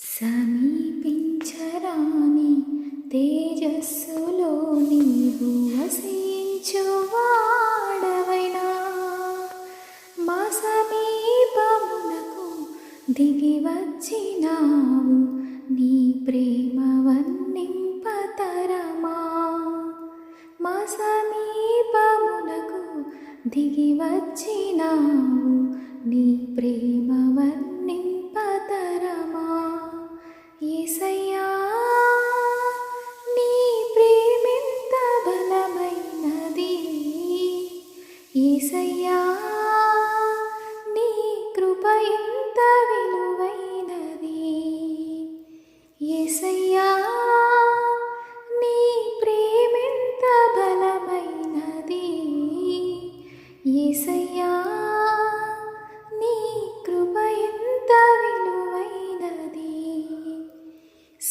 సమీపించరాని తేజస్సులో నీవు వసించువాడవైనా. మా సమీపమునకు దిగి వచ్చినావు నీ ప్రేమ వర్ణింపతరమా. మా సమీపమునకు దిగి వచ్చినావు నీ ప్రేమ వర్ణింపతరమా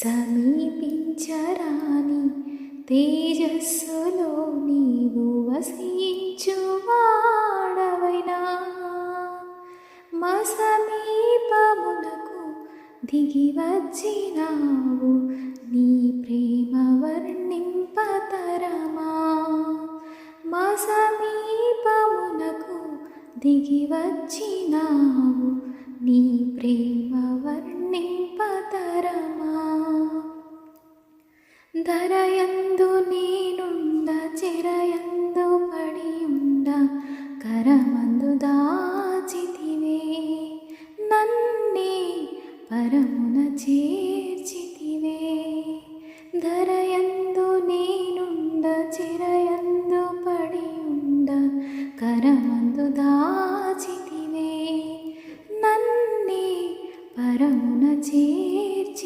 సమీపించరాని తేజస్సులో నీవు వసించువాడవైనా. మా సమీపమునకు దిగి వచ్చినావు నీ ప్రేమ వర్ణింపతరమా. మా సమీపమునకు దిగి వచ్చినావు నీ ప్రేమ వర్ణి సిరయందు పడి ఉండ కరమందు దాచితివే. నన్ని పరమున చేర్చితివే.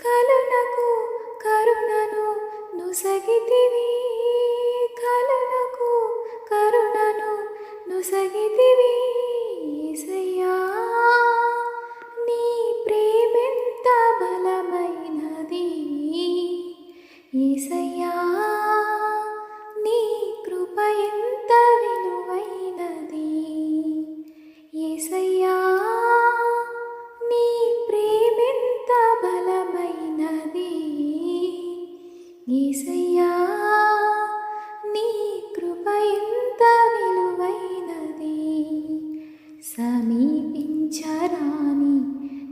కలునకు కరుణను నుసగితివి. కలునకు కరుణను నుసగితివి. సమీపించరాని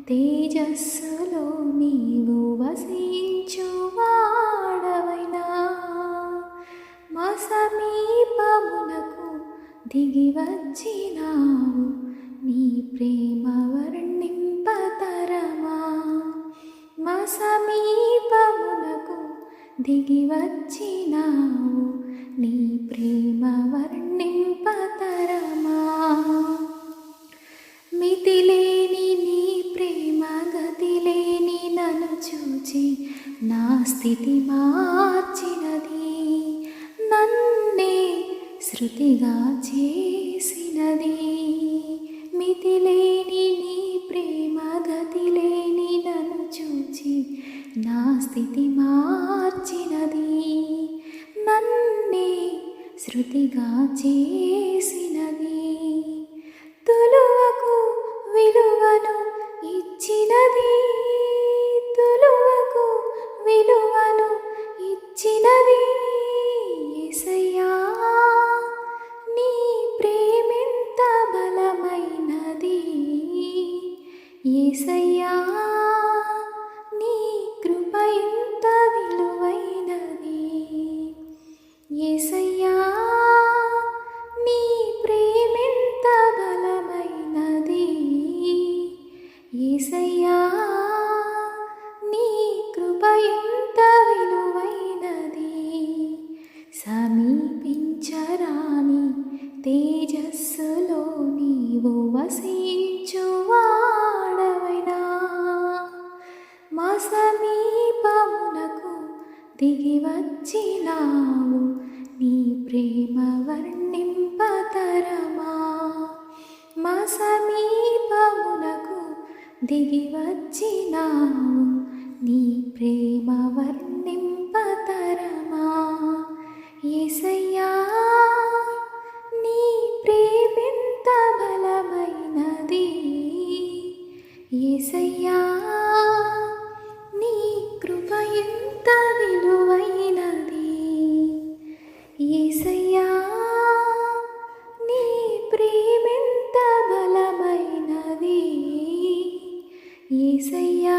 తేజస్సులో నీవు వసించువాడవైనా. మా సమీపమునకు దిగి వచ్చినావు నీ ప్రేమ వర్ణింపతరమా. మా సమీపమునకు దిగి వచ్చినావు నీ ప్రేమ వర్ణింప శృతిగా చేసినది మితిలేని నీ ప్రేమ గతిలేని నన్ను చూచి నా స్థితి మార్చినది. నన్నే శృతిగా చేసినది కనిపించరాని తేజస్సులో నీవు వసించువాడవైనా. మా సమీపమునకు దిగి వచ్చినావు నీ ప్రేమ వర్ణింపతరమా. మా సమీపమునకు దిగి వచ్చినావు నీ ప్రేమ వర్ణిం இசையா